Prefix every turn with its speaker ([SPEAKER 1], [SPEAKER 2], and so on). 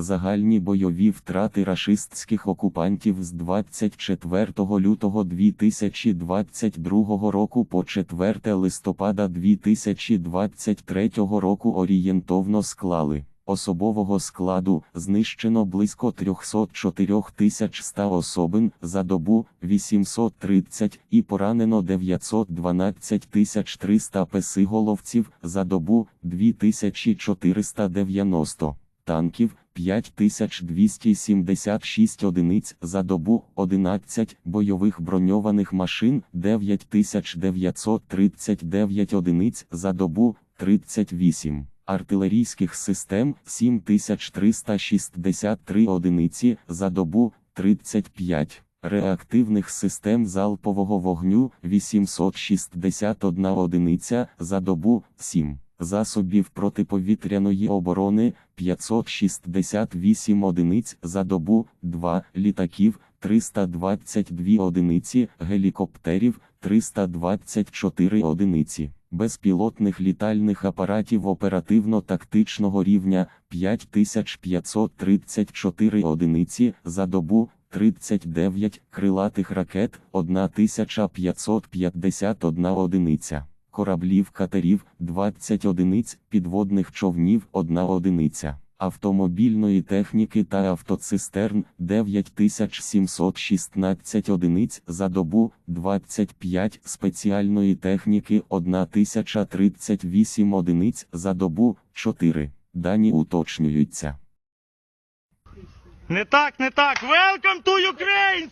[SPEAKER 1] Загальні бойові втрати рашистських окупантів з 24 лютого 2022 року по 4 листопада 2023 року орієнтовно склали. Особового складу знищено близько 304 100 особин за добу 830 і поранено 912 300 песиголовців за добу 2490 танків 5276 одиниць за добу 11 бойових броньованих машин 9939 одиниць за добу 38 артилерійських систем 7363 одиниці за добу 35 реактивних систем залпового вогню 861 одиниця за добу 7 засобів протиповітряної оборони 568 одиниць за добу 2 літаків 322 одиниці гелікоптерів 324 одиниці. Безпілотних літальних апаратів оперативно-тактичного рівня 5534 одиниці за добу 39 крилатих ракет 1551 одиниця кораблів катерів 20 одиниць, підводних човнів 1 одиниця, автомобільної техніки та автоцистерн 9716 одиниць за добу, 25 спеціальної техніки 1038 одиниць за добу, 4. Дані уточнюються.
[SPEAKER 2] Не так, не так. Welcome to Ukraine,